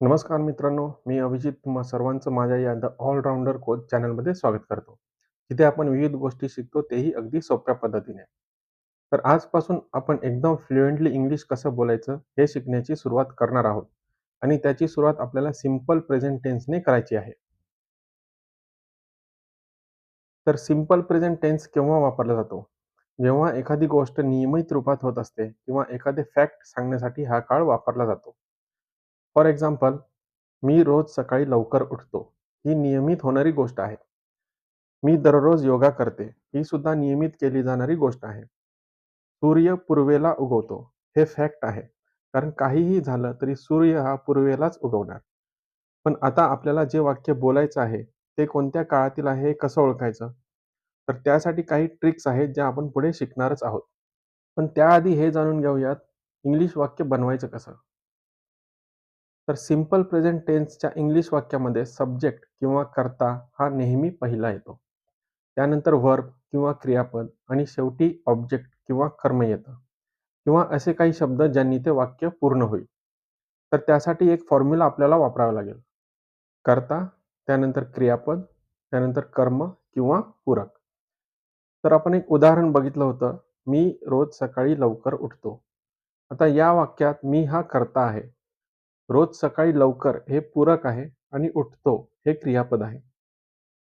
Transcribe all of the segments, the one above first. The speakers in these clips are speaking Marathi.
नमस्कार मित्रांनो, मी अभिजित तुम्हा सर्वांचं माझ्या या द ऑलराऊंडर कोच चॅनलमध्ये स्वागत करतो. जिथे आपण विविध गोष्टी शिकतो तेही अगदी सोप्या पद्धतीने. तर आजपासून आपण एकदम फ्लुएंटली इंग्लिश कसं बोलायचं हे शिकण्याची सुरुवात करणार आहोत आणि त्याची सुरुवात आपल्याला सिंपल प्रेझेंट टेन्सने करायची आहे. तर सिंपल प्रेझेंट टेन्स केव्हा वापरला जातो? जेव्हा एखादी गोष्ट नियमित रूपात होत असते किंवा एखादे फॅक्ट सांगण्यासाठी हा काळ वापरला जातो. फॉर एक्झाम्पल, मी रोज सकाळी लवकर उठतो. ही नियमित होणारी गोष्ट आहे. मी दररोज योगा करते. ही सुद्धा नियमित केली जाणारी गोष्ट आहे. सूर्य पूर्वेला उगवतो. हे फॅक्ट आहे. कारण काहीही झालं तरी सूर्य हा पूर्वेलाच उगवणार. पण आता आपल्याला जे वाक्य बोलायचं आहे, ते कोणत्या काळातील आहे हे कसं ओळखायचं? तर त्यासाठी काही ट्रिक्स आहेत ज्या आपण पुढे शिकणारच आहोत. पण त्याआधी हे जाणून घेऊयात, इंग्लिश वाक्य बनवायचं कसं? तर सिंपल प्रेझेंट टेन्सच्या इंग्लिश वाक्यामध्ये सब्जेक्ट किंवा कर्ता हा नेहमी पहिला येतो. त्यानंतर वर्ब किंवा क्रियापद आणि शेवटी ऑब्जेक्ट किंवा कर्म येतं किंवा असे काही शब्द ज्यांनी ते वाक्य पूर्ण होईल. तर त्यासाठी एक फॉर्म्युला आपल्याला वापरावा लागेल. कर्ता, त्यानंतर क्रियापद, त्यानंतर कर्म किंवा पूरक. तर आपण एक उदाहरण बघितलं होतं, मी रोज सकाळी लवकर उठतो. आता या वाक्यात मी हा कर्ता आहे. रोज सकाळी लवकर हे पूरक आहे आणि उठतो हे क्रियापद आहे.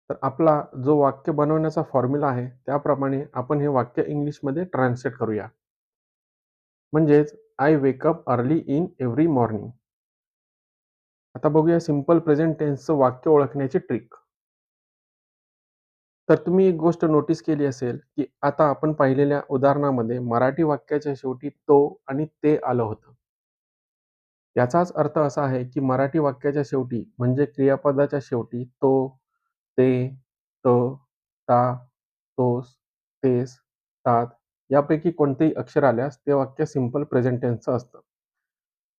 तर आपला जो वाक्य बनवण्याचा फॉर्म्युला आहे त्याप्रमाणे आपण हे वाक्य इंग्लिशमध्ये ट्रान्सलेट करूया. म्हणजेच I wake up early in every morning. आता बघूया सिंपल प्रेझेंट टेन्सचं वाक्य ओळखण्याची ट्रिक. तर तुम्ही एक गोष्ट नोटीस केली असेल, की आता आपण पाहिलेल्या उदाहरणामध्ये मराठी वाक्याच्या शेवटी तो आणि ते आलं होतं. याचाच अर्थ असा आहे, की मराठी वाक्याच्या शेवटी म्हणजे क्रियापदाच्या शेवटी तो, ते, त, ता, तोस, तेस, तात यापैकी कोणतेही अक्षर आल्यास ते वाक्य सिंपल प्रेझेंट टेन्सचं असतं.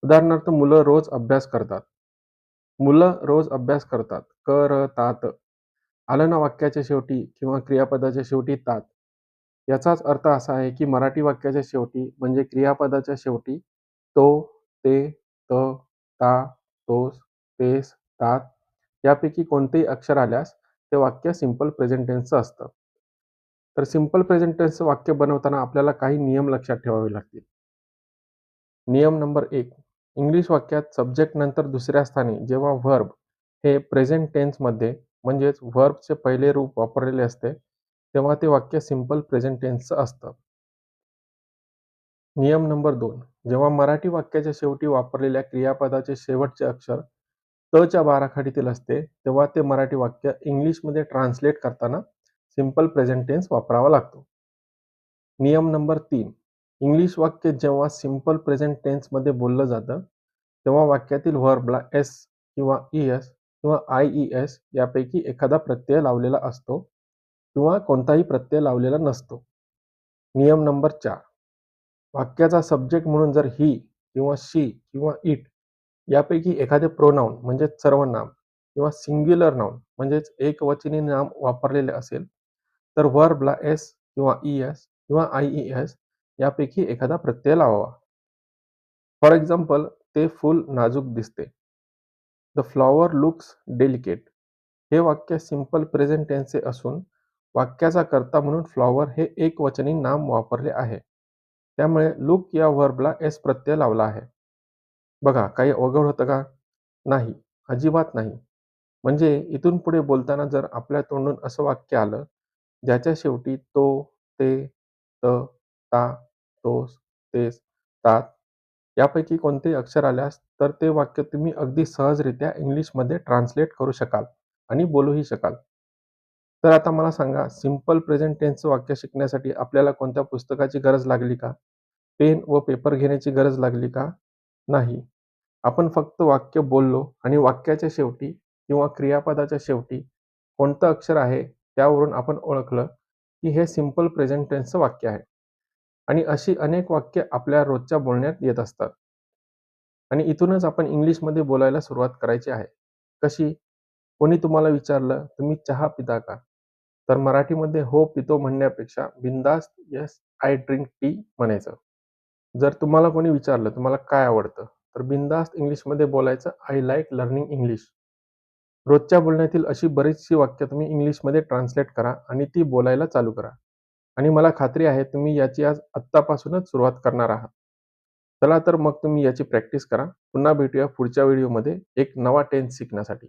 उदाहरणार्थ मुलं रोज अभ्यास करतात. मुलं रोज अभ्यास करतात. कर तात आलं ना वाक्याच्या शेवटी किंवा क्रियापदाच्या शेवटी तात. याचाच अर्थ असा आहे, की मराठी वाक्याच्या शेवटी म्हणजे क्रियापदाच्या शेवटी तो, ते, त, ता, तोस, तेस, तात यापैकी कोणतेही अक्षर आल्यास ते वाक्य सिंपल प्रेझेंट टेन्सचं असतं. तर सिंपल प्रेझेंट टेन्सचं वाक्य बनवताना आपल्याला काही नियम लक्षात ठेवावे लागतील. नियम नंबर एक इंग्लिश वाक्यात सब्जेक्ट नंतर दुसऱ्या स्थानी जेव्हा व्हर्ब हे प्रेझेंट टेन्समध्ये म्हणजेच व्हर्बचे पहिले रूप वापरलेले असते, तेव्हा ते वाक्य सिंपल प्रेझेंट टेन्सचं असतं. नियम नंबर दोन जेव्हा मराठी वाक्याच्या शेवटी वापरलेल्या क्रियापदाचे शेवटचे अक्षर त च्या बाराखडीतील असते, तेव्हा ते मराठी वाक्य इंग्लिशमध्ये ट्रान्सलेट करताना सिंपल प्रेझेंट टेन्स वापरावा लागतो. नियम नंबर तीन इंग्लिश वाक्य जेव्हा सिंपल प्रेझेंट टेन्समध्ये बोललं जातं, तेव्हा वाक्यातील व्हर्बला एस किंवा ई एस किंवा आय ई एस यापैकी एखादा प्रत्यय लावलेला असतो किंवा कोणताही प्रत्यय लावलेला नसतो. नियम नंबर चार वाक्याचा सब्जेक्ट म्हणून जर ही किंवा शी किंवा इट यापैकी एखादे प्रोनाउन म्हणजेच सर्वनाम किंवा सिंग्युलर नाऊन म्हणजेच एकवचनी नाम वापरलेले असेल, तर व्हर्बला एस किंवा ई एस किंवा आय ई एस यापैकी एखादा प्रत्यय लावावा. फॉर एक्झाम्पल ते फूल नाजूक दिसते. The flower looks delicate. हे वाक्य सिंपल प्रेझेंट टेन्सचे असून वाक्याचा कर्ता म्हणून फ्लॉवर हे एकवचनी नाम वापरले आहे. त्यामुळे लुक या व्हर्बला एस प्रत्यय लावला आहे. बघा काही अवघड होतं का? नाही, अजिबात नाही. म्हणजे इथून पुढे बोलताना जर आपल्या तोंडून असं वाक्य आलं, ज्याच्या शेवटी तो, ते, त, ता, तोस, तेस, तात यापैकी कोणतेही अक्षर आल्यास तर ते वाक्य तुम्ही अगदी सहजरित्या इंग्लिशमध्ये ट्रान्सलेट करू शकाल आणि बोलूही शकाल. तर आता मला सांगा सिंपल प्रेझेंट टेन्सचं वाक्य शिकण्यासाठी आपल्याला कोणत्या पुस्तकाची गरज लागली का? पेन व पेपर घेण्याची गरज लागली का? नाही. आपण फक्त वाक्य बोललो आणि वाक्याच्या शेवटी किंवा क्रियापदाच्या शेवटी कोणतं अक्षर आहे त्यावरून आपण ओळखलं, की हे सिंपल प्रेझेंट टेन्सचं वाक्य आहे. आणि अशी अनेक वाक्य आपल्या रोजच्या बोलण्यात येत असतात. आणि इथूनच आपण इंग्लिशमध्ये बोलायला सुरुवात करायची आहे. कशी? कोणी तुम्हाला विचारलं, तुम्ही चहा पिता का? तर मराठीमध्ये हो पितो म्हणण्यापेक्षा बिंदास्त यस आय ड्रिंक टी म्हणायचं. जर तुम्हाला कोणी विचारलं तुम्हाला काय आवडतं? तर बिंदास्त इंग्लिशमध्ये बोलायचं आय लाईक लर्निंग इंग्लिश रोजच्या बोलण्यातील अशी बरीचशी वाक्य तुम्ही इंग्लिशमध्ये ट्रान्सलेट करा आणि ती बोलायला चालू करा. आणि मला खात्री आहे तुम्ही याची आज आत्तापासूनच सुरुवात करणार आहात. चला तर मग तुम्ही याची प्रॅक्टिस करा. पुन्हा भेटूया पुढच्या व्हिडिओमध्ये एक नवा टेन्स शिकण्यासाठी.